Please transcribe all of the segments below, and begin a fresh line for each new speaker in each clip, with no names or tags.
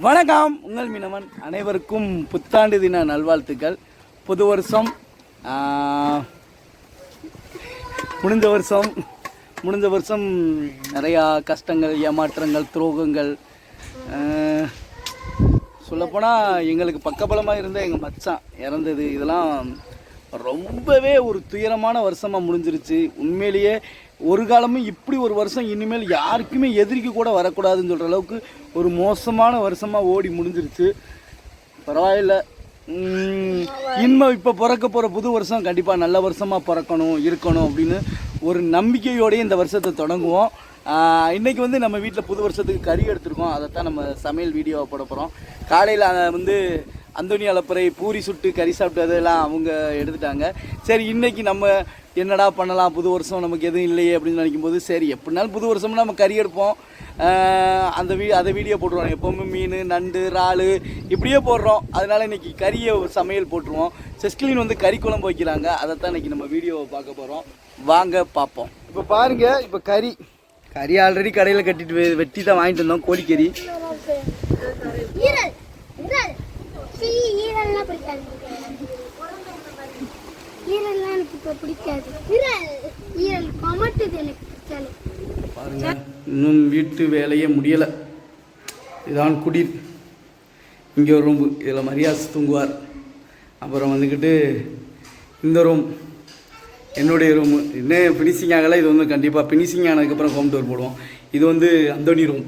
வணக்கம் உங்கள் மீனவன். அனைவருக்கும் புத்தாண்டு தின நல்வாழ்த்துக்கள். புது வருஷம் முடிஞ்ச வருஷம் முடிஞ்ச வருஷம் நிறையா கஷ்டங்கள் ஏமாற்றங்கள் துரோகங்கள் சொல்லப்போனால் எங்களுக்கு பக்கபலமாக இருந்த எங்கள் மச்சான் இறந்தது. இதெல்லாம் ரொம்பவே ஒரு துயரமான வருஷமாக முடிஞ்சிருச்சு. உண்மையிலேயே ஒரு காலமும் இப்படி ஒரு வருஷம் இனிமேல் யாருக்குமே எதிரிக்கு கூட வரக்கூடாதுன்னு சொல்கிற அளவுக்கு ஒரு மோசமான வருஷமாக ஓடி முடிஞ்சிருச்சு. பரவாயில்ல. உம், இப்போ பிறக்க போகிற புது வருஷம் கண்டிப்பாக நல்ல வருஷமாக பிறக்கணும் இருக்கணும் அப்படின்னு ஒரு நம்பிக்கையோடய இந்த வருஷத்தை தொடங்குவோம். இன்றைக்கி வந்து நம்ம வீட்டில் புது வருஷத்துக்கு கறி எடுத்திருக்கோம். அதைத்தான் நம்ம சமையல் வீடியோவை போட போகிறோம் காலையில் வந்து அந்தோனி அலப்பறை பூரி சுட்டு கறி சாப்பிட்டதெல்லாம் அவங்க எடுத்துட்டாங்க. சரி இன்னைக்கு நம்ம என்னடா பண்ணலாம்? புது வருஷம் நமக்கு எதுவும் இல்லையே அப்படின்னு நினைக்கும் போது சரி எப்படினாலும் புது வருஷம்னா நம்ம கறி எடுப்போம். அந்த வீ அதை வீடியோ போட்டுருவோம் எப்போவுமே மீன் நண்டு இறால் இப்படியே போடுறோம். அதனால இன்னைக்கு கறியை சமையல் போட்டுருவோம். செஸ்கிலின் வந்து கறி குழம்பு வைக்கிறாங்க. அதைத்தான் இன்னைக்கு நம்ம வீடியோவை பார்க்க போகிறோம் வாங்க பார்ப்போம். இப்போ பாருங்க இப்போ கறி. கறி ஆல்ரெடி கடையில் கட்டிட்டு வெட்டி தான் வாங்கிட்டு வந்தோம் கோழிக்கறி.
ஈரல்லாம் பிடிக்காது. ஈரல்லாம் எனக்கு இப்போ பிடிக்காது. ஈரல் ஈரல் கொமட்டுது எனக்கு
பாருங்க இன்னும் வீட்டு வேலையே முடியலை. இதான் குடிர் இங்கே ஒரு ரூம்பு இதில் மரியாஸ் தூங்குவார். அப்புறம் வந்துக்கிட்டு இந்த ரூம் என்னுடைய ரூமு. இன்னும் ஃபினிஷிங் ஆகலை இது வந்து கண்டிப்பாக ஃபினிஷிங் ஆனதுக்கப்புறம் ஹோம் டோர் போடுவோம். இது வந்து அந்தோனி ரூம்.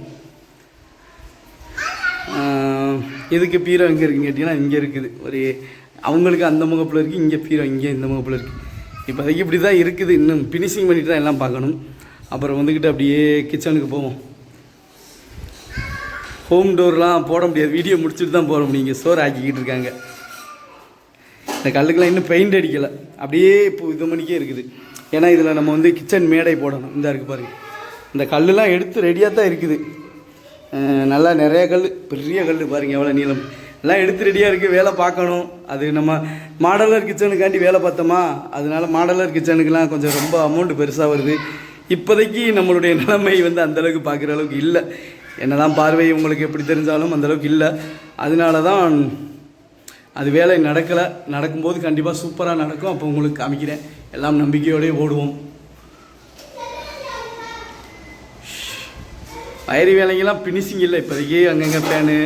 இதுக்கு பீரோ எங்கே இருக்குன்னு கேட்டிங்கன்னா இங்கே இருக்குது. ஒரு அவங்களுக்கு அந்த முகப்பில் இருக்குது இங்கே பீரோ இங்கே இந்த முகப்பில் இருக்குது இப்போதைக்கு இப்படி தான் இருக்குது. இன்னும் ஃபினிஷிங் பண்ணிட்டு தான் எல்லாம் பார்க்கணும். அப்புறம் வந்துக்கிட்டு அப்படியே கிச்சனுக்கு போவோம். ஹோம் டோர்லாம் போட முடியாது. வீடியோ முடிச்சுட்டு தான் போட முடியும் இங்கே சோறு ஆக்கிக்கிட்டு இருக்காங்க. இந்த கல்லுக்கெல்லாம் இன்னும் பெயிண்ட் அடிக்கலை. அப்படியே இப்போ இது மணிக்கே இருக்குது. ஏன்னா இதில் நம்ம வந்து கிச்சன் மேடை போடணும். இந்த இருக்குது பாருங்க. இந்த கல்லுலாம் எடுத்து ரெடியாக தான் இருக்குது. நல்லா நிறைய கல் பெரிய கல் பாருங்கள் எவ்வளோ நீளம். எல்லாம் எடுத்து ரெடியாக இருக்குது வேலை பார்க்கணும். அது நம்ம மாடலர் கிச்சனுக்காண்டி வேலை பார்த்தோமா? அதனால மாடலர் கிச்சனுக்கெலாம் கொஞ்சம் ரொம்ப அமௌண்ட்டு பெருசாக வருது. இப்போதைக்கு நம்மளுடைய நிலைமை வந்து அந்தளவுக்கு பார்க்குற அளவுக்கு இல்லை. என்னதான் பார்வை உங்களுக்கு எப்படி தெரிஞ்சாலும் அந்தளவுக்கு இல்லை. அதனால தான் அது வேலை நடக்கலை. நடக்கும்போது கண்டிப்பாக சூப்பராக நடக்கும். அப்போ உங்களுக்கு காமிக்கிறேன். எல்லாம் நம்பிக்கையோடய ஓடுவோம். வயரி வேலைங்கெல்லாம் ஃபினிஷிங் இல்லை. இப்போதைக்கு அங்கங்கே ஃபேனு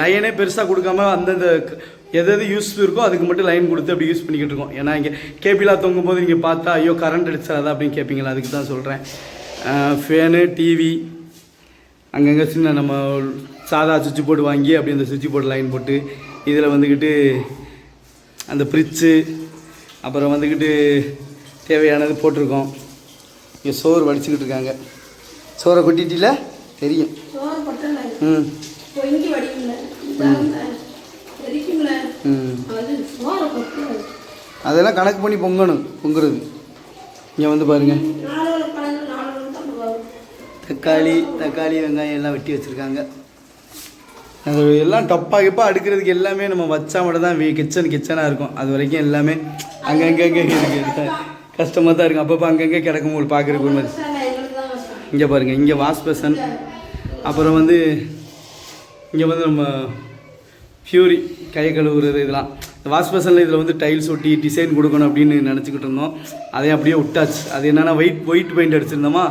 லைனே பெருசாக கொடுக்காம அந்தந்த க- எது எது யூஸ் இருக்கோ அதுக்கு மட்டும் லைன் கொடுத்து அப்படி யூஸ் பண்ணிக்கிட்டு இருக்கோம். ஏன்னா இங்கே கேபிளாக தொங்கும் போது நீங்கள் பார்த்தா ஐயோ கரண்ட் அடிச்சாதா அப்படின்னு கேட்பீங்களா அதுக்கு தான் சொல்கிறேன் ஃபேனு டிவி அங்கங்கே சின்ன நம்ம சாதா சுவிட்ச் போர்டு வாங்கி அப்படி அந்த சுவிட்ச் போர்டு லைன் போட்டு இதில் வந்துக்கிட்டு அந்த ஃப்ரிட்ஜு அப்புறம் வந்துக்கிட்டு தேவையானது போட்டிருக்கோம். இங்கே சோறு வடிச்சுக்கிட்டு இருக்காங்க. சோறை கொட்டிட்டில? தெரியும். ம். ம். அதெல்லாம் கணக்கு பண்ணி பொங்கணும் பொங்குறது. இங்கே வந்து பாருங்கள் தக்காளி தக்காளி வெங்காயம் எல்லாம் வெட்டி வச்சுருக்காங்க. அது எல்லாம் டப்பா கிப்பா அடுக்கிறதுக்கு எல்லாமே நம்ம வச்சா மட்டும் தான் கிச்சன் கிச்சனாக இருக்கும். அது வரைக்கும் எல்லாமே அங்கங்கே கஷ்டமாக தான் இருக்கும். அப்பப்போ அங்கங்கே கிடக்கும் உங்களுக்கு பார்க்குறதுக்கு ஒரு மாதிரி
சார் எங்களுக்கு தான் கஷ்டம்
இங்கே பாருங்கள் இங்கே வாஷ் பேசன் அப்புறம் வந்து இங்கே வந்து நம்ம ஃபியூரி கை கழுவுறது இதெல்லாம். இந்த வாஷ் பேசனில் இதில் வந்து டைல்ஸ் ஒட்டி டிசைன் கொடுக்கணும் அப்படின்னு நினச்சிக்கிட்டு இருந்தோம். அதே அப்படியே விட்டாச்சு. அது என்னென்னா ஒயிட் ஒயிட் பெயிண்ட் அடிச்சிருந்தோமா?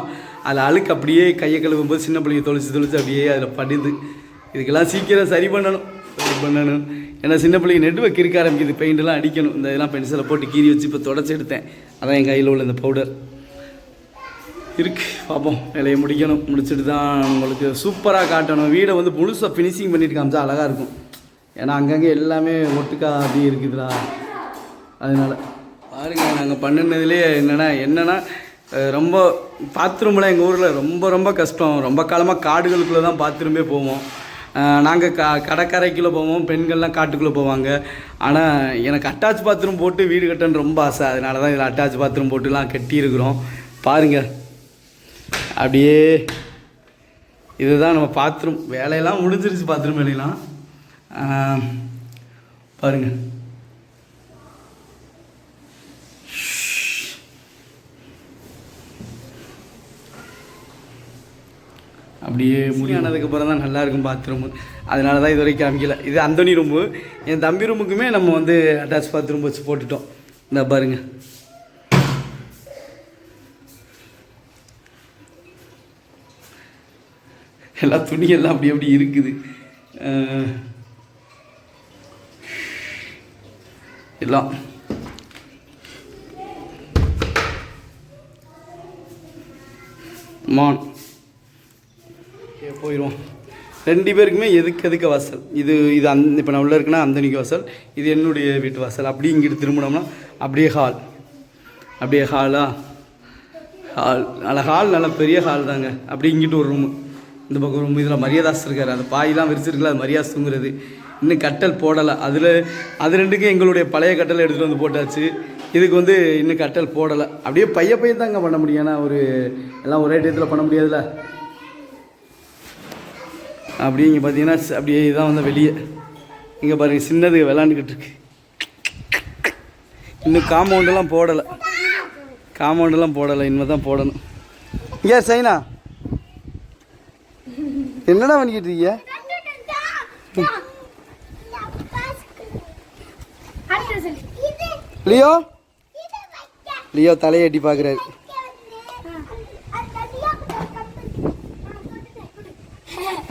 அதில் அழுக்கு அப்படியே கையை கழுவும் போது சின்ன பிள்ளைங்க தொலைச்சி தொலைச்சி அப்படியே அதில் படுது இதுக்கெல்லாம் சீக்கிரம் சரி பண்ணணும். சரி பண்ணணும். ஏன்னா சின்ன பிள்ளைங்க நெட்வொர்க் இருக்க ஆரம்பிக்குது. பெயிண்டெல்லாம் அடிக்கணும். இந்த இதெல்லாம் பென்சிலை போட்டு கீறி வச்சு இப்போ தொடச்சி எடுத்தேன். அதான் என் கையில் உள்ள இந்த பவுடர் இருக்கு. பார்ப்போம் வேலையை முடிக்கணும். முடிச்சுட்டு தான் உங்களுக்கு சூப்பராக காட்டணும். வீடை வந்து முழுசாக ஃபினிஷிங் பண்ணிட்டு காமிச்சா அழகாக இருக்கும். ஏன்னா அங்கங்கே எல்லாமே ஒட்டுக்கா அப்படி இருக்குதுடா. அதனால பாருங்க நாங்கள் பண்ணினதுலேயே என்னென்னா என்னென்னா ரொம்ப பாத்ரூம்லாம் எங்கள் ஊரில் ரொம்ப ரொம்ப கஷ்டம். ரொம்ப காலமாக காடுகளுக்குள்ளே தான் பாத்ரூமே போவோம். நாங்கள் க கடற்கரைக்குள்ளே போவோம். பெண்கள்லாம் காட்டுக்குள்ளே போவாங்க. ஆனால் எனக்கு அட்டாச் பாத்ரூம் போட்டு வீடு கட்டணும்னு ரொம்ப ஆசை. அதனால தான் இதில் அட்டாச் பாத்ரூம் போட்டுலாம் கட்டியிருக்கிறோம். பாருங்கள் அப்படியே இதுதான் நம்ம பாத்ரூம் வேலையெல்லாம் முடிஞ்சிருச்சு பாத்ரூம் வேலையெல்லாம். ஆம், பாருங்க. அப்படியே முடியானதுக்கப்புறம் தான் நல்லா இருக்கும் பாத்ரூமு அதனால தான் இது வரைக்கும் காமிக்கல. இது அந்தோனி ரூமு என் தம்பி ரூமுக்குமே நம்ம வந்து அட்டாச் பாத்ரூம் வச்சு போட்டுட்டோம். இந்த பாருங்க. எல்லா துணியெல்லாம் அப்படி அப்படி இருக்குது. எல்லாம். மான் போயிடுவோம் ரெண்டு பேருக்குமே எதுக்கு எதுக்கு வாசல்? இது இது அந் இப்போ நான் உள்ள இருக்குன்னா அந்தனிக்கு வாசல் இது என்னுடைய வீட்டு வாசல். அப்படியே இங்கிட்டு திரும்பினோம்னா அப்படியே ஹால் அப்படியே ஹாலா ஹால் நல்ல ஹால் நல்ல பெரிய ஹால் தாங்க. அப்படியே இங்கிட்டு ஒரு ரூமு இந்த பக்கம் ரூம் இதில் மரியாதாஸ் இருக்கார். அந்த பாயெலாம் விரிச்சிருக்கல அது மரியாதை தூங்குறது இன்னும் கட்டல் போடலை. அதில் அது ரெண்டுக்கும் எங்களுடைய பழைய கட்டல் எடுத்துகிட்டு வந்து போட்டாச்சு. இதுக்கு வந்து இன்னும் கட்டல் போடலை. அப்படியே பைய பையன் தாங்க பண்ண முடியும். ஏன்னா ஒரு எல்லாம் ஒரே டயத்தில் பண்ண முடியாதுல்ல. அப்படியே இங்கே பார்த்தீங்கன்னா அப்படியே இதான் வந்து வெளியே. இங்கே பாருங்க சின்னது விளாண்டுக்கிட்டு இருக்கு. இன்னும் காம்பவுண்டெல்லாம் போடலை. காம்பவுண்டெல்லாம் போடலை. இனிமேல் தான் போடணும். ஏன் சைனா? என்னடா பண்ணிக்கிட்டு இருக்கீங்க? லியோ. லியோ தலையை எட்டி பார்க்குறாரு.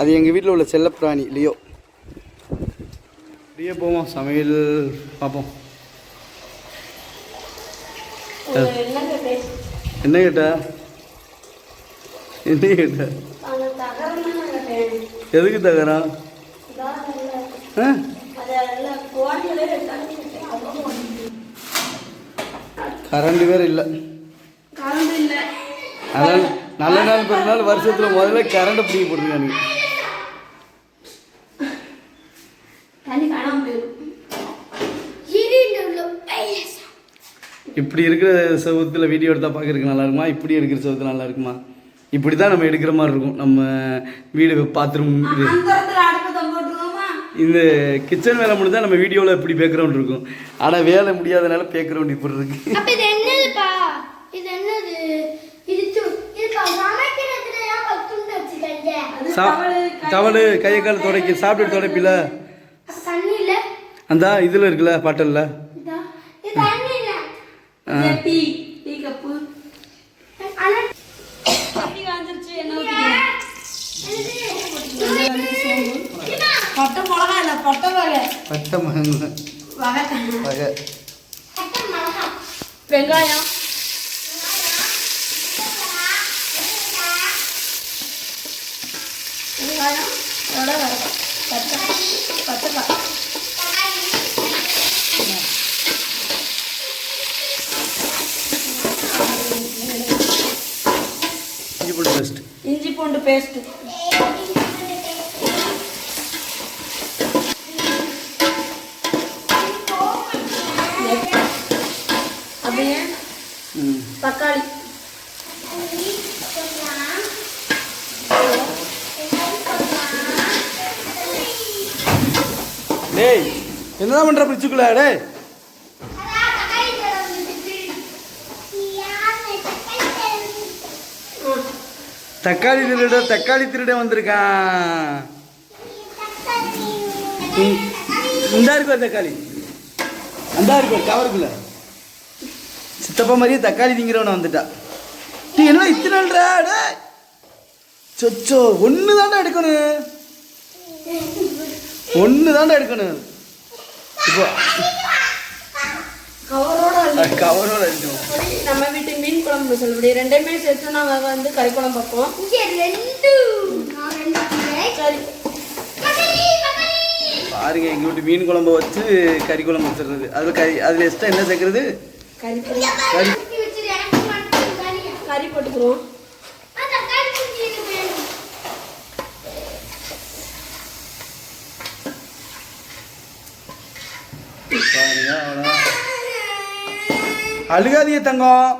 அது எங்கள் வீட்டில் உள்ள செல்லப்பிராணி லியோ. அப்படியே போவோம். சமையல் பார்ப்போம். என்ன கேட்ட? என்ன கேட்ட
அந்த தகரம் தான் கேட்டேன்
எதுக்கு தகரம் ஆ? கரண்ட் வேறு இல்லை.
அதான் நல்ல
நாள் நல்ல நாள் பிறநாள் வருஷத்தில் முதல்ல கரண்ட் பிடிக்க போட்டுருக்காங்க இப்படி இருக்கிற சவுத்தில் வீடியோ எடுத்தால் பார்க்கறதுக்கு நல்லா இருக்குமா? இப்படி இருக்கிற செவத்தில் நல்லா இருக்குமா? இப்படி தான் நம்ம எடுக்கிற மாதிரி இருக்கும். நம்ம வீடு பாத்ரூம் இது. இந்த கிச்சன் வேலை முடிஞ்சா நம்ம வீடியோவில் இப்படி பேக்ரவுண்ட் இருக்கும். ஆனால் வேலை முடியாதனால பேக்ரவுண்ட் இப்படி இருக்கு.
தவளு
கையை கால் துடைக்க சாப்பிட்டு துடைப்பில. அந்த இதில் இருக்குல்ல பாட்டலில்
இதா இது தண்ணி இல்ல
இது டீ டீ கப்பு
ஆனா
தண்ணி காஞ்சிருச்சு என்ன ஊத்திக்கிறேன் பட்டை மிளகா இல்லை பட்டை வகை.
பட்டை மகன்
வகை.
வகை.
பட்டை மிளகா
வெங்காயம் வெங்காயம் அதோட பச்சை பச்சை
இஞ்சி போட்டு பெஸ்ட்
இஞ்சி பூண்டு பேஸ்ட் தக்காளி.
டேய் என்னதான் பண்ணுற பிடிச்சுக்குள்ள டேய். தக்காளி திருட தக்காளி திருட வந்திருக்கான். ம், இந்தா இருக்கு தக்காளி. அந்த இருக்கு கவருக்குள்ள. சித்தப்பா மாதிரியே தக்காளி திங்கிறவன வந்துட்டா. டீ என்ன இத்தனை நாள்ரா டேய். சொச்சோ ஒன்று தாண்டா எடுக்கணும். ஒன்று தாண்டா எடுக்கணும். இப்போ
கவரோட
எடுக்கணும்
நம்ம வீட்டு மீன் குழம்பு சொல்லுபடி. ரெண்டையுமே சேர்த்து நாங்கள் வந்து கறி குழம்பு வைப்போம்.
பாருங்க எங்க வீட்டு மீன் குழம்பு வச்சு கறி குழம்பு வச்சிடுறது அது கறி அதில் எக்ஸ்ட்ரா என்ன சேர்க்கறது?
கறி
கறி
கறி. போட்டுக்கிறோம்.
அழுகாதீங்க தங்கம்.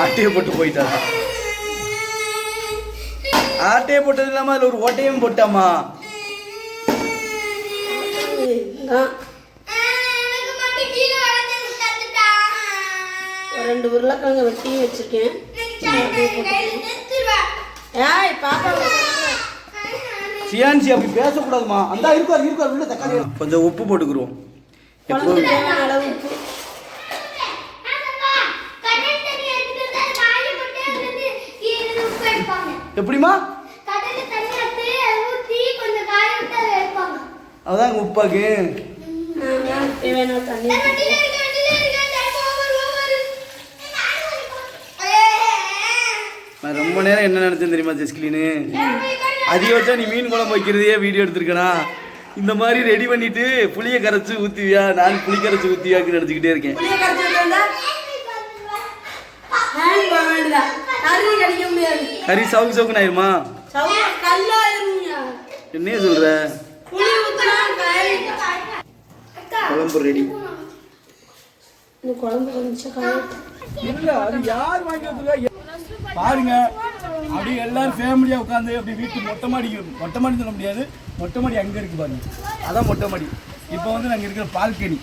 ஆட்டையை போட்டு போயிட்டாரா ஆட்டையை போட்டது இல்லாமல் அதில் ஒரு ஓட்டையும் போட்டாமா?
ஒரு ரெண்டு உருளைக்கிழங்கு வெட்டியும் வச்சிருக்கேன். ஏய் பாப்பா
சியான்சி அப்படி பேசக்கூடாதுமா. அந்த இருக்கார் இருக்கார் உள்ள தக்காளி. கொஞ்சம் உப்பு போட்டுக்குருவோம்.
தேவையான அளவு உப்பு.
கடல் ஓவர் ஓவர்
நான் ரொம்ப நேரம் என்ன நினைச்சேன் தெரியுமா ஜெஸ்கிலின்னு? அதிகபட்சம் நீ மீன் குழம்பு வைக்கிறதையே வீடியோ எடுத்திருக்கனா? இந்த மாதிரி ரெடி பண்ணிட்டு புளியை கரைச்சி ஊத்துவியா? நான் புளி கரைச்சி ஊத்துவியாக்கு நினச்சிக்கிட்டே இருக்கேன்.
கறி
சவுக்கு சவுக்குன்னு ஆயிருமா? என்னையே சொல்ற?
புளி ஊத்துனா கறி
குழம்பு ரெடி
இந்த குழம்பு கொஞ்சம் கறி
இல்ல அது யார் வாங்கி பாருங்க. அப்படி எல்லாரும் ஃபேமிலியா உட்காந்து அப்படி வீட்டு மொட்டை மாடி மொட்டை மாடி சொல்ல முடியாது. மொட்டை மாடி அங்க இருக்கு பாருங்க. அதான் மொட்டை மாடி இப்போ வந்து நாங்க இருக்கிற பால்கனி.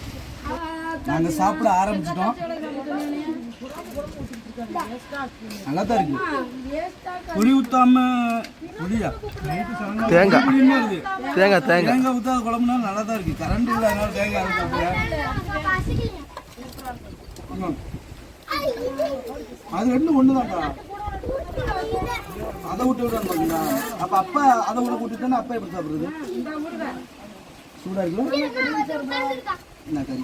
நாங்க சாப்பிட ஆரம்பிச்சிட்டோம். நல்லா தான் இருக்கு. புளி ஊத்தாம புளியா தேங்காய். தேங்காய் தேங்காய். தேங்காய் ஊத்தாத குழம்புனா நல்லா தான் இருக்கு. கரண்ட் இல்லாதனால தேங்காய் அது ரெண்டும் ஒன்று தான்க்கா அதை விட்டு விட அப்ப அப்பா அதை விட விட்டுட்டேன்னா அப்பா எப்படி சாப்பிடுறது? சூடா இருக்குல்ல என்ன கறி?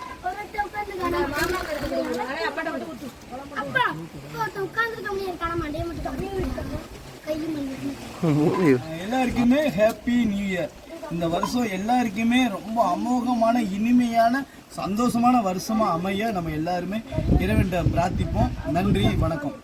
எல்லாருக்குமே ஹாப்பி நியூ இயர் இந்த வருஷம் எல்லாருக்குமே ரொம்ப அமோகமான இனிமையான சந்தோஷமான வருஷமா அமைய நம்ம எல்லாருமே இறைவன்கிட்ட பிரார்த்திப்போம். நன்றி வணக்கம்.